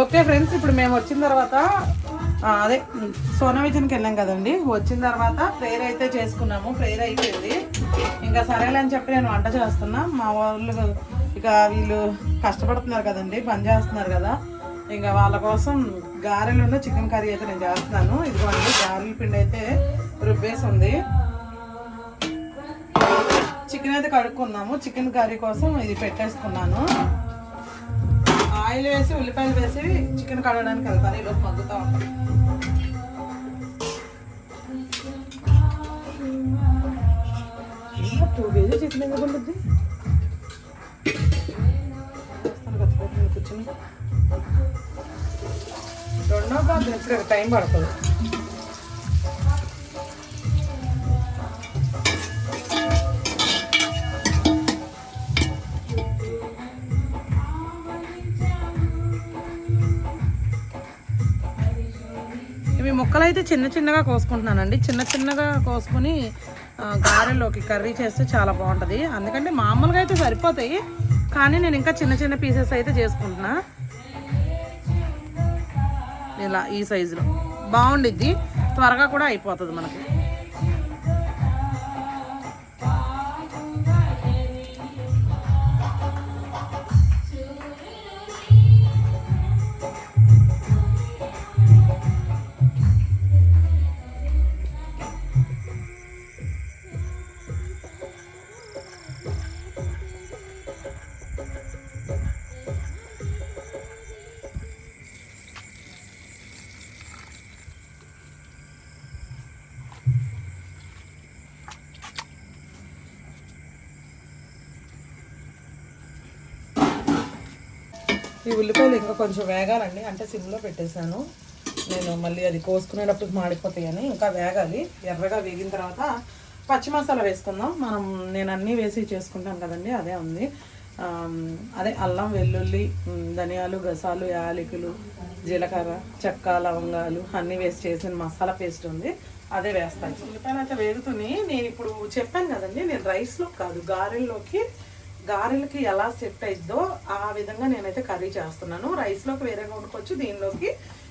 Okay friends ఇప్పుడు మేము వచ్చిన తర్వాత అదే సోనవిజన్కి వెళ్ళాం కదండి. వచ్చిన తర్వాత ప్రేయర్ అయితే చేసుకున్నాము. ప్రేయర్ అయిపోయింది. ఇంకా సరేలే అని చెప్పి నేను వంట చేస్తున్నా. మా వాళ్ళు ఇక వీళ్ళు కష్టపడుతున్నారు కదండి పని చేస్తున్నారు కదా. ఇంకా వాళ్ళ కోసం గారెలున్న చికెన్ కర్రీ అయితే నేను చేస్తున్నాను. ఇదిగోండి గారెల పిండి అయితే రుబ్బేసి ఉంది చికెన్ అయితే కడుక్కున్నాము. చికెన్ కర్రీ కోసం ఇది పెట్టేసుకున్నాను. ఆయిల్ వేసి ఉల్లిపాయలు వేసి చికెన్ కడగడానికి వెళ్తాను ఈలోపు మగ్గుతా ఉంటాను టూ కేజీ చికెన్ ఎందుకు ఉంటుంది కూర్చుని. రెండో టైం పడుతుంది. ముక్కలు అయితే చిన్న చిన్నగా కోసుకుంటున్నానండి. చిన్న చిన్నగా కోసుకొని గారెలోకి కర్రీ చేస్తే చాలా బాగుంటుంది. అందుకంటే మామూలుగా అయితే సరిపోతాయి. కానీ నేను ఇంకా చిన్న చిన్న పీసెస్ అయితే చేసుకుంటున్నా. ఇలా ఈ సైజులో. బాగుండిద్ది. త్వరగా కూడా అయిపోతుంది మనకి. ఈ ఉల్లిపాయలు ఇంకా కొంచెం వేగాలండి. అంటే సిమ్లో పెట్టేశాను. నేను మళ్ళీ అది కోసుకునేటప్పుడు మాడిపోతాయని ఇంకా వేగాలి. ఎర్రగా వేగిన తర్వాత పచ్చి మసాలా వేసుకుందాం. మనం నేను అన్నీ వేసి చేసుకుంటాను కదండి అదే ఉంది. అదే అల్లం వెల్లుల్లి ధనియాలు గసాలు యాలకులు జీలకర్ర చెక్క లవంగాలు అన్నీ వేసి చేసిన మసాలా పేస్ట్ ఉంది. అదే వేస్తాను. ఉల్లిపాయలు అయితే వేగుతున్నాయి. నేను ఇప్పుడు చెప్పాను కదండి నేను రైస్లో కాదు గారెల్లోకి గారెలకి ఎలా సెట్ అయిద్దో ఆ విధంగా నేనైతే కర్రీ చేస్తున్నాను. రైస్లోకి వేరేగా వండుకోవచ్చు. దీనిలోకి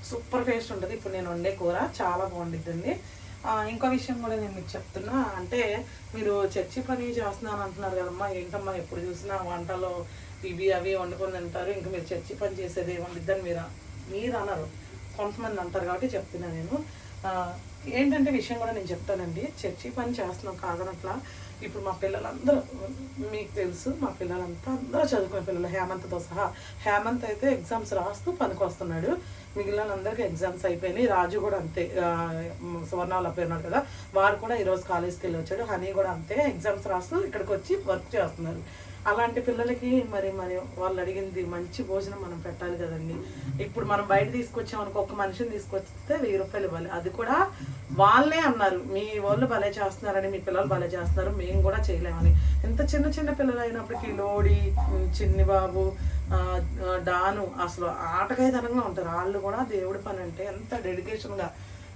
సూపర్ టేస్ట్ ఉంటుంది. ఇప్పుడు నేను వండే కూర చాలా బాగుండిద్దండి. ఇంకో విషయం కూడా నేను మీకు చెప్తున్నా. అంటే మీరు చర్చి పని చేస్తున్నాను అంటున్నారు కదమ్మా. ఏంటమ్మా ఎప్పుడు చూసినా వంటలో ఇవి అవి వండుకొని తింటారు. ఇంకా మీరు చర్చి పని చేసేది వండిద్దని మీరు మీరు అనరు. కొంతమంది అంటారు కాబట్టి చెప్తున్నా నేను. ఏంటంటే విషయం కూడా నేను చెప్తానండి. చర్చి పని చేస్తున్నాం కాదనట్లా. ఇప్పుడు మా పిల్లలందరూ మీకు తెలుసు మా పిల్లలంతా అందరూ చదువుకునే పిల్లలు. హేమంత్తో సహా. హేమంత్ అయితే ఎగ్జామ్స్ రాస్తూ పనికి వస్తున్నాడు మిగిలిన అందరికీ ఎగ్జామ్స్ అయిపోయినాయి. రాజు కూడా అంతే సువర్ణాలు అప్పుడు కదా. వారు కూడా ఈరోజు కాలేజ్కి వెళ్ళి వచ్చాడు. హనీ కూడా అంతే ఎగ్జామ్స్ రాస్తూ ఇక్కడికి వచ్చి వర్క్ చేస్తున్నారు. అలాంటి పిల్లలకి మరి మరి వాళ్ళు అడిగింది మంచి భోజనం మనం పెట్టాలి కదండి. ఇప్పుడు మనం బయట తీసుకొచ్చాం అనుకో ఒక మనిషిని తీసుకొస్తే వెయ్యి రూపాయలు ఇవ్వాలి. అది కూడా వాళ్ళే అన్నారు. మీ వాళ్ళు భలే చేస్తున్నారని మీ పిల్లలు భలే చేస్తున్నారు. మేము కూడా చేయలేమని. ఎంత చిన్న చిన్న పిల్లలు అయినప్పటికీ లోడి చిన్ని బాబు డాను అసలు ఆటకాయతనంగా ఉంటారు. వాళ్ళు కూడా దేవుడి పని అంటే ఎంత డెడికేషన్గా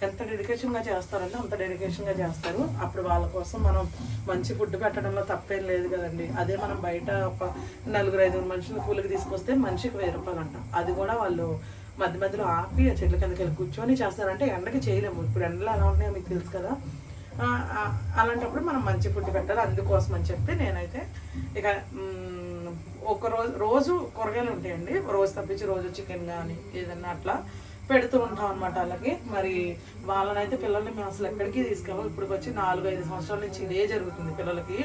ఎంత డెడికేషన్గా చేస్తారంటే అంత డెడికేషన్గా చేస్తారు. అప్పుడు వాళ్ళ కోసం మనం మంచి ఫుడ్ పెట్టడంలో తప్పేం లేదు కదండి. అదే మనం బయట ఒక నలుగురు ఐదుగురు మనుషులు కూలికి తీసుకొస్తే మనిషికి వెయ్యి రూపాయలు అంటాం. అది కూడా వాళ్ళు మధ్య మధ్యలో ఆపి ఆ చెట్ల కిందకి వెళ్ళి కూర్చొని చేస్తారంటే ఎండకి చేయలేము. ఇప్పుడు ఎండలు ఎలా ఉన్నాయో మీకు తెలుసు కదా. అలాంటప్పుడు మనం మంచి ఫుడ్ పెట్టాలి. అందుకోసం అని చెప్పి నేనైతే ఇక ఒక రోజు రోజు కూరగాయలు ఉంటాయండి. రోజు తప్పించి రోజు చికెన్ కానీ ఏదన్నా అట్లా పెడుతూ ఉంటాం అనమాట వాళ్ళకి. మరి వాళ్ళనైతే పిల్లల్ని మేము అసలు ఎక్కడికి తీసుకెళ్ళాము ఇప్పుడు వచ్చి నాలుగు ఐదు సంవత్సరాల నుంచి ఇదే జరుగుతుంది పిల్లలకి.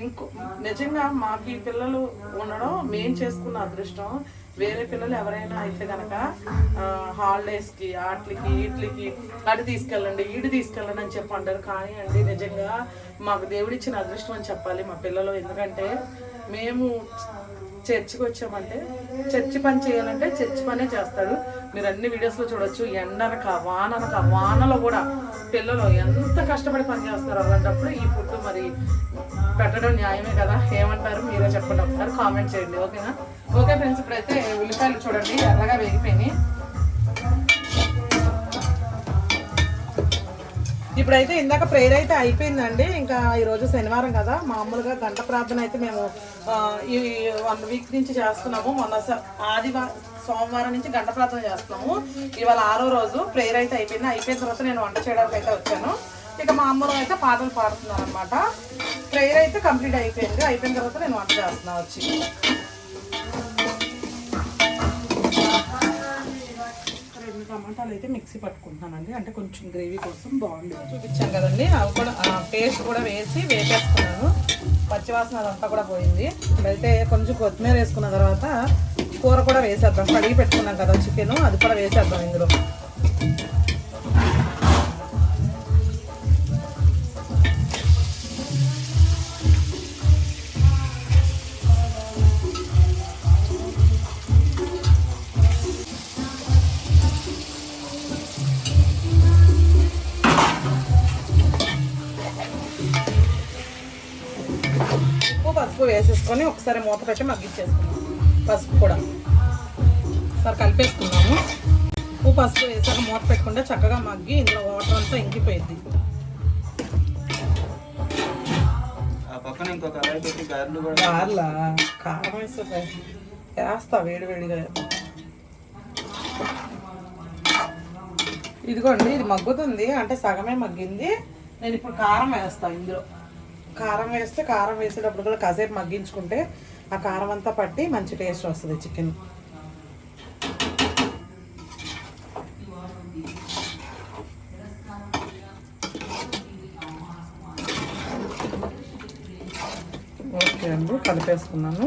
ఇంకో నిజంగా మాకు ఈ పిల్లలు ఉండడం మేము చేసుకున్న అదృష్టం. వేరే పిల్లలు ఎవరైనా అయితే కనుక హాలిడేస్కి వాటికి వీటికి అటు తీసుకెళ్ళండి ఇటు తీసుకెళ్ళండి అని చెప్పి అంటారు కానీ అండి నిజంగా మాకు దేవుడిచ్చిన అదృష్టం అని చెప్పాలి మా పిల్లలు. ఎందుకంటే మేము చర్చికి వచ్చామంటే చర్చి పని చేయాలంటే చర్చి పనే చేస్తాడు. మీరు అన్ని వీడియోస్లో చూడొచ్చు ఎండనక వాననక వానలో కూడా పిల్లలు ఎంత కష్టపడి పని చేస్తారు అలాంటప్పుడు ఈ ఫుడ్ మరి పెట్టడం న్యాయమే కదా? ఏమంటారు? మీరే చెప్పండి ఒకసారి కామెంట్ చేయండి ఓకేనా? ఓకే ఫ్రెండ్స్ ఇప్పుడైతే ఉల్లిపాయలు చూడండి ఎర్రగా వేగిపోయినాయి. ఇప్పుడైతే ఇందాక ప్రేయర్ అయితే అయిపోయిందండి. ఇంకా ఈరోజు శనివారం కదా. మామూలుగా గంట ప్రార్థన అయితే మేము ఈ వన్ వీక్ నుంచి చేస్తున్నాము. మొన్న ఆదివారం సోమవారం నుంచి గంట ప్రార్థన చేస్తున్నాము. ఇవాళ ఆరో రోజు ప్రేయర్ అయితే అయిపోయింది. అయిపోయిన తర్వాత నేను వంట చేయడానికి అయితే వచ్చాను. ఇక మా అమ్మలో అయితే పాటలు పాడుతున్నాను అనమాట ప్రేయర్ అయితే కంప్లీట్ అయిపోయింది. అయిపోయిన తర్వాత నేను వంట చేస్తున్నాను వచ్చి. రెండు టమాటాలు అయితే మిక్సీ పట్టుకుంటున్నానండి. అంటే కొంచెం గ్రేవీ కోసం బాగుంది. చూపించాను కదండి. అవి కూడా పేస్ట్ కూడా వేసి వేపేసుకున్నాను పచ్చివాసన అదంతా కూడా పోయింది. అయితే కొంచెం కొత్తిమీర వేసుకున్న తర్వాత కూర కూడా వేసేద్దాం. కడిగి పెట్టుకున్నాం కదా చికెన్. అది కూడా వేసేద్దాం ఇందులో. వేసేసుకొని ఒకసారి మూత పెట్టి మగ్గించేసుకున్నాం. పసుపు కూడా. ఒకసారి కలిపేసుకున్నాము. ఉప్పు పసుపు వేసాక మూత పెట్టుకుంటే చక్కగా మగ్గి ఇందులో వాటర్ అంతా ఇంకిపోయింది ఆ పక్కన ఇంకో కళాయి పెట్టి గారెలు కూడా గార్లా? కారం వేస్తే వేస్తా వేడి వేడిగా. ఇదిగోండి ఇది మగ్గుతుంది. అంటే సగమే మగ్గింది. నేను ఇప్పుడు కారం వేస్తా ఇందులో. కారం వేస్తే కారం వేసేటప్పుడు కూడా కాసేపు మగ్గించుకుంటే ఆ కారం అంతా పట్టి మంచి టేస్ట్ వస్తుంది చికెన్. ఓకే అండి కలిపేసుకున్నాను.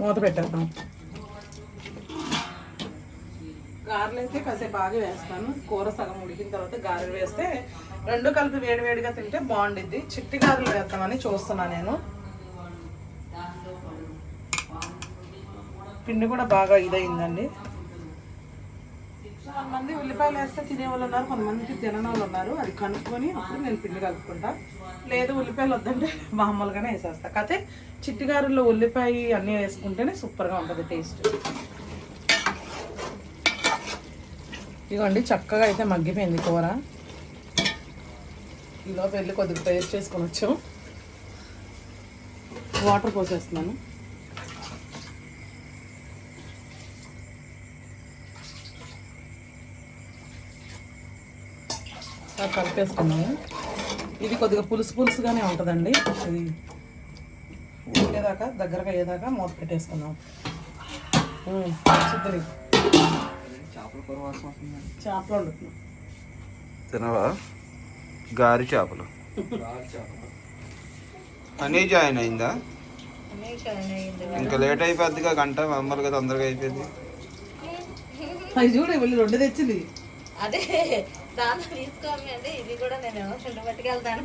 మూత పెట్టేద్దాం. గారెలు అయితే కాసేపు బాగా వేస్తాను. కూర సగం ఉడికిన తర్వాత గారెలు వేస్తే రెండు కలిపి వేడివేడిగా తింటే బాగుండిద్ది. చిట్టి గారెలు వేస్తామని చూస్తున్నా నేను. పిండి కూడా బాగా ఇదైందండి కొంతమంది ఉల్లిపాయలు వేస్తే తినే వాళ్ళు ఉన్నారు కొంతమంది తినని వాళ్ళు ఉన్నారు. అది కనుక్కొని అప్పుడు నేను పిండి కలుపుకుంటా. లేదు ఉల్లిపాయలు వద్దంటే మామూలుగానే వేసేస్తా. కాకపోతే చిట్టిగారుల్లో ఉల్లిపాయ అన్నీ వేసుకుంటేనే సూపర్గా ఉంటుంది టేస్ట్. ఇదిగోండి చక్కగా అయితే మగ్గిపోయింది కూర. ఇలా వెళ్ళి కొద్దిగా పేస్ట్ చేసుకొని వచ్చాం. వాటర్ పోసేస్తున్నాను. ఒకసారి కలిపేసుకున్నాము ఇది కొద్దిగా పులుసు పులుసుగానే ఉంటుందండి. ఇది ఉండేదాకా దగ్గరగా అయ్యేదాకా మూత పెట్టేసుకున్నాం ఉమ్, చేపల కూర వాసన వస్తుంది చేపలు వండుతున్నాం. తినవా? గారి చేపలు. అని జాయిన్ అయిందా? ఇంకా లేట్ అయిపోద్దిగా గంట మామూలుగా తొందరగా అయిపోయింది. అవి చూడు వెళ్ళి రెండు తెచ్చింది. అదే తీసుకోమి అంటే ఇది కూడా నేను చుంట పట్టుకెళ్తాను.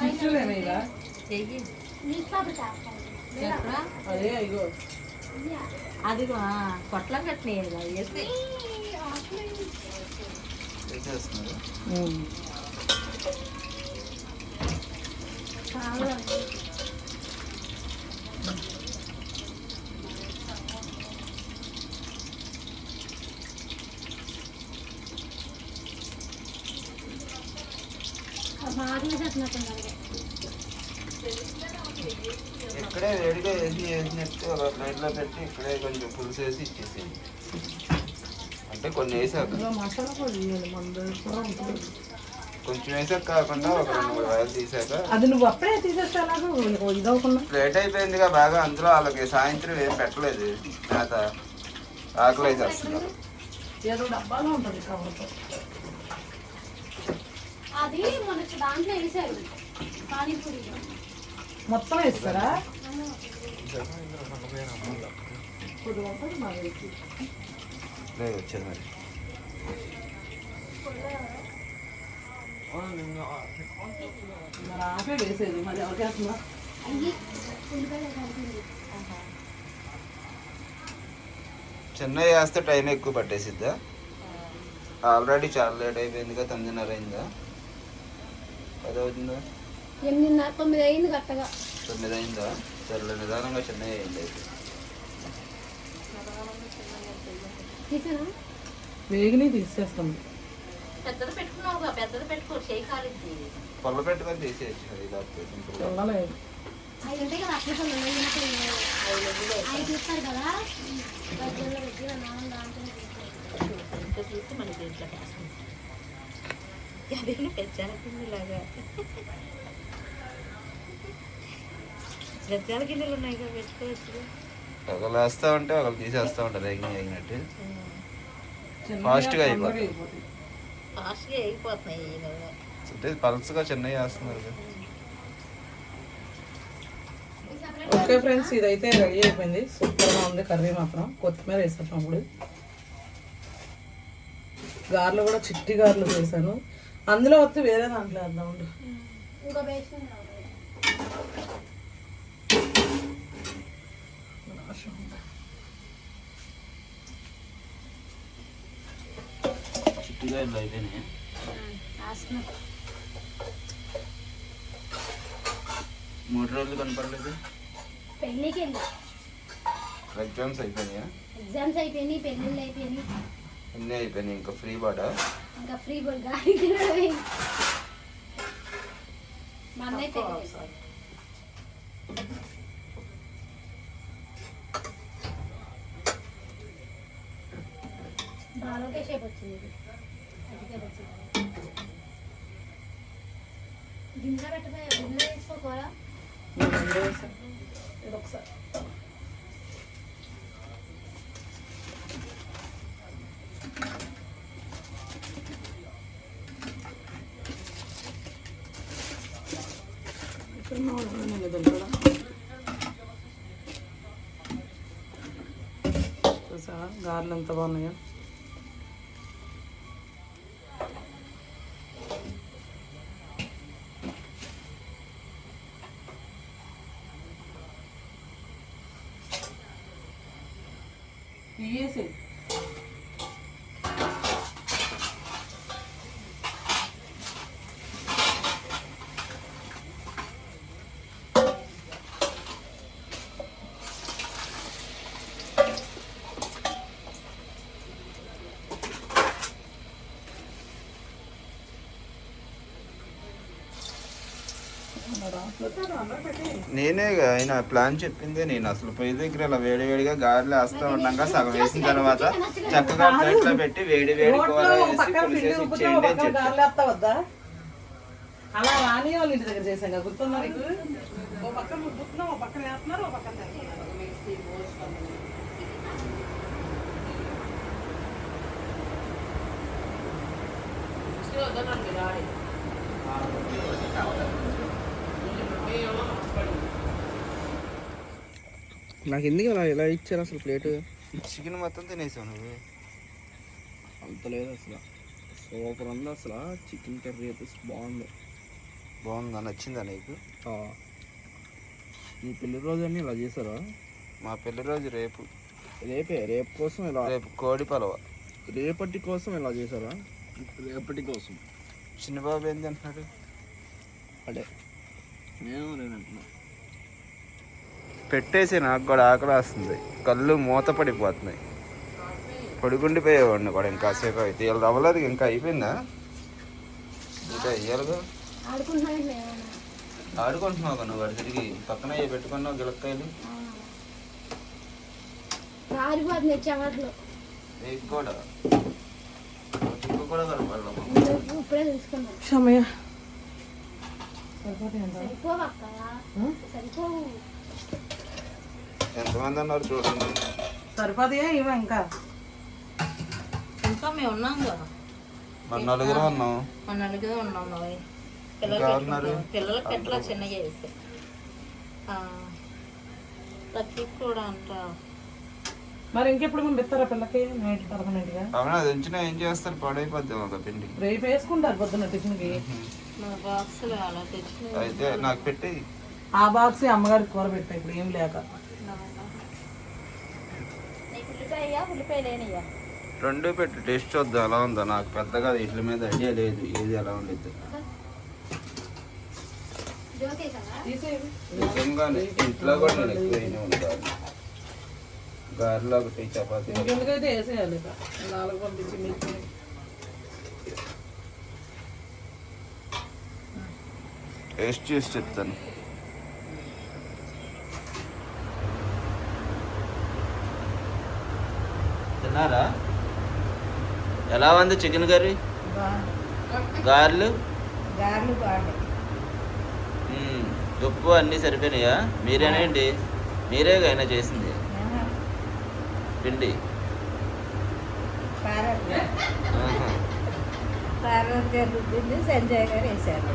టిష్యూలేమయ్యా చెయ్యి. ఎక్కడ? అదే అయ్యో అది పొట్లం కట్టినాయి వేసి చేసేస్తున్నారు ఉమ్. ఇక్కడే వేడిగా వేసి వేసినట్టు ఒక ప్లేట్లో పెట్టి ఇక్కడే కొంచెం పులుసు వేసి ఇచ్చేసేయండి. అంటే కొన్ని వేసాక. కొంచెం వేసాక కాకుండా ఒక రెండు మూడు వేలు తీసాక అది నువ్వు అప్పుడే తీసేస్తే అలాగూ ఇదవకుండా లేట్ అయిపోయిందిగా బాగా అందులో వాళ్ళకి సాయంత్రం ఏం పెట్టలేదు. మేత ఆకలి వేసేస్తున్నారు ఏదో డబ్బాలో ఉంటుంది అది మనకి దాంట్లో వేసారు. పానీపూరి. మొత్తం వేస్తారా? లేదు వచ్చేది మరి ఆపే వేసేది మరి చెన్నై వేస్తే టైం ఎక్కువ పట్టేసిద్దా? ఆల్రెడీ చాలా లేట్ అయిపోయిందిగా తొమ్మిదిన్నర అయిందా? పది అవుతుందా ఎనిమిదిన్నర తొమ్మిది అయింది కరెక్ట్గా. తొమ్మిది అయిందా? సరే నిదానంగా చెన్నై అయింది వేగిని తీసేస్తాం పెద్దది పెట్టుకున్నావు పెద్దది పెట్టుకో చేయి కాలిద్ది పొల్ల పెట్టుకొని తీసేయచ్చు అవి ఉంటాయి కదా అట్లా చూస్తారు కదా దాంట్లో తీసి మన దీంట్లో వేస్తాం అదేనా పెచ్చాల గిన్నెలు ఉన్నాయి కదా పెట్టుకోవచ్చు ఒకళ్ళు వేస్తా ఉంటే ఒకళ్ళు తీసేస్తా ఉంటారు ఎగిన ఎగినట్టు. ఫాస్ట్గా అయిపోతుంది ఫాస్ట్గా అయిపోతున్నాయి. అంటే పల్స్గా చిన్నవి వేస్తున్నారు కదా. ఓకే ఫ్రెండ్స్ ఇదైతే రెడీ అయిపోయింది. సూపర్గా ఉంది కర్రీ మాత్రం. కొత్తిమీర వేసాను అప్పుడు. గారెలు కూడా చిట్టి గారెలు చేశాను. అందులో వస్తే వేరే దాంట్లో వేద్దాం ఉండు ఇంకో బేషన్ కావాలి. చిట్టిగా ఇలా అయిపోయినాయి వేస్తున్నాం. మూడు రోజులు కనపడలేదు పెళ్ళికి వెళ్ళి ఎగ్జామ్స్ అయిపోయినాయా ఎగ్జామ్స్ అయిపోయినాయి పెళ్ళిళ్ళు అయిపోయినాయి అన్నీ అయిపోయినాయి ఇంకా ఫ్రీ బాడా ఇంకా ఫ్రీ బోల్ గాలి తినడమే. మా అన్నయ్య పెళ్ళి చేశాడు. బాగా షేప్ వచ్చింది ఒకసారి ఇక్కడ మా వాళ్ళు నేను తింటాడా? గారెలు ఎంత బాగున్నాయో ये से। నేనే ఆయన ప్లాన్ చెప్పిందే నేను. అసలు పొయ్యి దగ్గర ఇలా వేడి వేడిగా గారెలు వేస్తా ఉన్నాక సగం వేసిన తర్వాత చక్కగా ప్లేట్లో పెట్టి వేడి వేడి కూర వేసి పులిసేసి ఇచ్చేయండి అని చెప్పి అలా రాని వాళ్ళ ఇంటి దగ్గర చేసాం కదా ఓ పక్కన రుబ్బుతున్నాం ఓ పక్కన వేస్తున్నారు ఓ పక్కన నాకు ఎందుకు అలా ఎలా ఇచ్చారు అసలు ప్లేట్? చికెన్ మొత్తం తినేసావు నువ్వు. అంత లేదు అసలు. సూపర్ ఉంది అసలు. చికెన్ కర్రీ అయితే బాగుంది. బాగుందా? నచ్చిందా నీకు? ఆ. ఈ పెళ్ళి రోజు అన్ని ఇలా చేశారా? మా పెళ్ళి రోజు రేపు. రేపే? రేపు కోసం ఇలా రేపు కోడి పలవ. రేపటి కోసం ఇలా చేశారా? రేపటి కోసం. చిన్నబాబు ఏంది అంటున్నాడు అదే. పెట్టేసి నాకు కూడా ఆకలి వస్తుంది. కళ్ళు మూత పడిపోతున్నాయి. పడుకుండిపోయేవాడిని కూడా ఇంకాసేపు అయితే. వీళ్ళు అవ్వలేదు ఇంకా అయిపోయిందా? ఇంకా ఏమైనా ఆడుకుంటున్నావు నువ్వు వాడు తిరిగి పక్కన పెట్టుకున్నావు గిలక్కాయలు? కూడా. కూడా ఎంతమంది అన్నారు చూడండి. సరిపోతాయా ఇవా ఇంకా? ఇంకా మేము ఉన్నాం కదా. మన నలుగురు ఉన్నాం. మన నలుగురు ఉన్నాం పిల్లలు. పిల్లలకి ఎట్లా చిన్నగా వేసాయి లక్కీకి కూడా అంట. మరి ఇంకెప్పుడు పంపిస్తారా పిల్లకి? నైట్ పదకొండింటిగా అవునా అది ఉంచినా ఏం చేస్తారు? పాడైపోద్ది ఒక పిండి. రేపు వేసుకుంటారు పొద్దున్న టిఫిన్కి. అయితే నాకు పెట్టి ఆ బాక్స్ అమ్మగారికి కూర పెట్టా ఇప్పుడు ఏం లేక. రెండు పెట్టు టేస్ట్ చూద్దాం ఎలా ఉందో. నాకు పెద్దగా వీటి మీద ఐడియా లేదు ఏది ఎలా ఉండేది నిజంగానే ఇంట్లో కూడా నేను ఎక్కువ అయినా ఉంటాను. గారెలో ఒకటి చపాతీ ఇంకెందుకైతే వేసేయాలి ఇక నాలుగు పంపించి మీకు టేస్ట్ చూసి చెప్తాను తిన్నారా? ఎలా ఉంది చికెన్ కర్రీ? గారెలు. ఉప్పు అన్నీ సరిపోయినాయా? మీరేనేంటి మీరే అయినా చేసింది. పిండి. పార్వతి గారు రుద్దింది సంజయ్ గారు వేశారు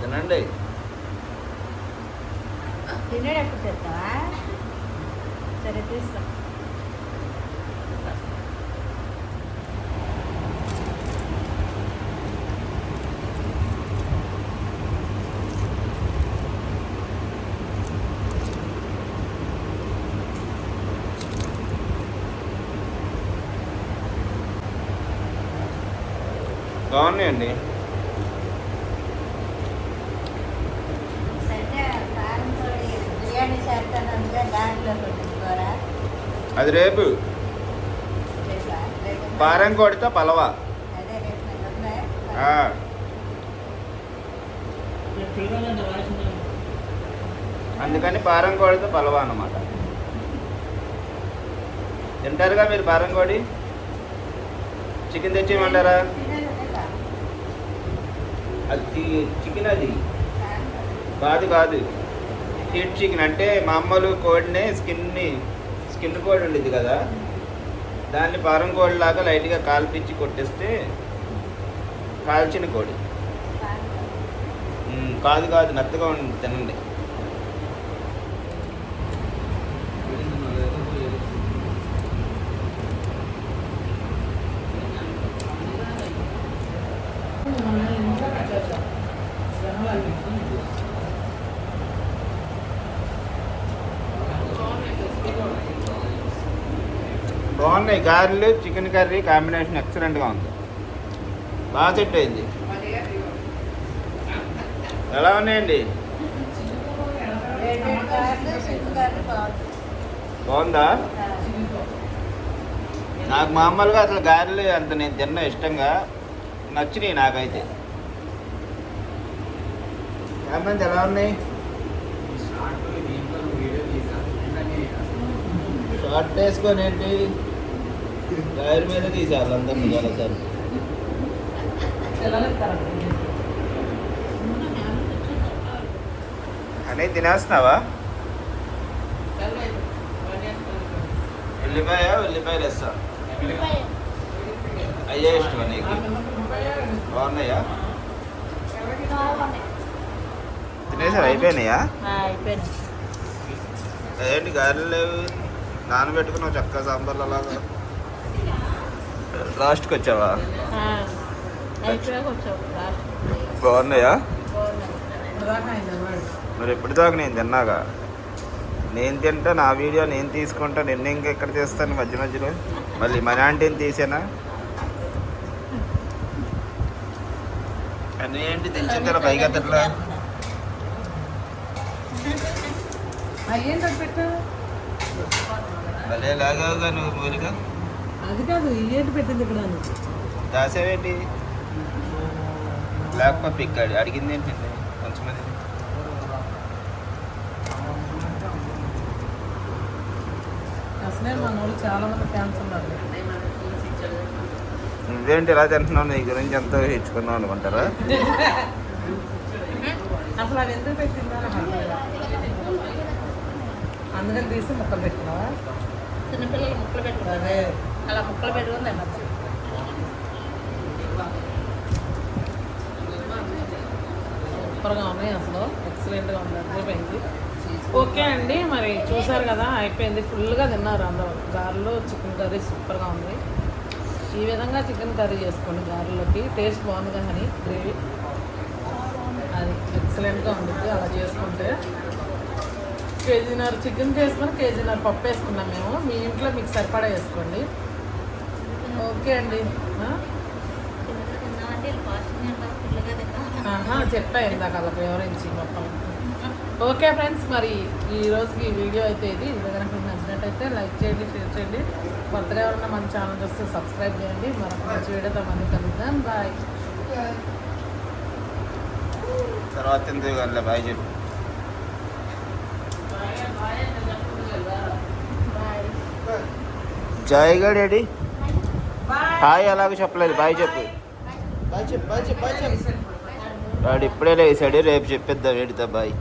తినండి తినేటప్పుడు చెప్తావా సరే తీసుకో బాగున్నాయండి సంజయ్ కారం పొడి బిర్యానీ చేస్తాను అందుకే గారెలో పెట్టుకోరా? అది రేపు? పారం కొడితే పలవా. అందుకని పారం కోడితో పలవా అన్నమాట. తింటారుగా మీరు పారం కోడి? చికెన్ తెచ్చేయమంటారా? అది చికెన్ అది. కాదు కాదు. హీట్ చికెన్ అంటే మామూలు కోడిని స్కిన్ని స్కిన్ కోడి ఉండేది కదా. దాన్ని పారం కోడి లాగా లైట్గా కాల్పించి కొట్టేస్తే కాల్చిన కోడి. కాదు కాదు. మెత్తగా ఉంది తినండి. బాగున్నాయి గారెలు చికెన్ కర్రీ కాంబినేషన్ ఎక్సలెంట్గా ఉంది. బాగా సెట్ అయింది. ఎలా ఉన్నాయండి? బాగుందా? నాకు మామూలుగా అసలు గారెలు అంత నేను తిన్న ఇష్టంగా. నచ్చినాయి నాకైతే. ఏమంది ఎలా ఉన్నాయి? షార్ట్ వేసుకొని ఏంటి? టైర్ మీద తీసారు అందరిని చాలా సార్ అని తినేస్తున్నావా? ఉల్లిపాయ ఉల్లిపాయలు వేస్తా అయ్యే ఇష్టం నీకు? బాగున్నాయా? తినేసారు అయిపోయినాయా? ఏంటి గారెలు లేవు. నానబెట్టుకున్నావు చక్క సాంబార్లు అలాగా. లాస్ట్కి వచ్చావా? బాగున్నాయా. మరి ఎప్పుడు దాకా నేను తిన్నాగా? నేను తింటా నా వీడియో నేను తీసుకుంటా నిన్న ఇంకా ఎక్కడ చేస్తాను మధ్య మధ్యలో? మళ్ళీ మన ఆంటీని తీసేనా? ఏంటి కదా పైగా తిట్లా అయ్యేంటి అది పెట్టు భలే లాగావుగా నువ్వు మూలిగా అది కాదు ఏంటి పెట్టింది ఇక్కడ? అని. దాసేవేంటి లేకపోతే పిక్కాడు అడిగింది ఏంటండి? కొంచెం అది అసలే మన వాళ్ళు చాలా మంది ఫ్యాన్స్ ఉన్నారు. నువ్వేంటి ఇలా తింటున్నావు? నీ గురించి ఎంతో హెచ్చుకున్నావు అనుకుంటారా? అసలు అది ఎందుకు పెట్టిందా. అందుకని తీసి ముక్కలు పెట్టినావా? చిన్నపిల్లలు ముక్కలు పెట్టుకుంటారు అదే. అలా ముక్కలు పెట్టుకుంది అన్నమాట సూపర్గా ఉన్నాయి అసలు. ఎక్సలెంట్గా ఉంది. అర్థమైంది. ఓకే అండి. మరి చూసారు కదా అయిపోయింది. ఫుల్గా తిన్నారు అందరూ. గారెలో చికెన్ కర్రీ సూపర్గా ఉంది. ఈ విధంగా చికెన్ కర్రీ చేసుకోండి గారెలోకి. టేస్ట్ బాగుంది కానీ గ్రేవీ? అది ఎక్సలెంట్గా ఉంటుంది అలా చేసుకుంటే కేజీన్నర చికెన్ చేసుకొని కేజీన్నర పప్పు వేసుకున్నాం మేము. మీ ఇంట్లో మీకు సరిపడా వేసుకోండి. ఓకే అండి. చెప్పా ఇందాక అలా వివరించి మొత్తం. ఓకే ఫ్రెండ్స్ మరి ఈ రోజుకి ఈ వీడియో అయితే ఇది. ఇది కనుక మీకు నచ్చినట్టయితే లైక్ చేయండి షేర్ చేయండి. కొత్తగా ఎవరైనా మన ఛానల్ చూస్తే సబ్స్క్రైబ్ చేయండి. మరొక మంచి వీడియోతో మళ్ళీ కలుద్దాం. బాయ్. తర్వాత ఎందుకు బాయ్ చెప్పు. జాయిగా డాడీ. హాయ్ అలాగే చెప్పలేదు. బాయ్ చెప్పు. వాడు ఇప్పుడే లేసాడు రేపు చెప్పిద్దాం ఏడితో బాయ్.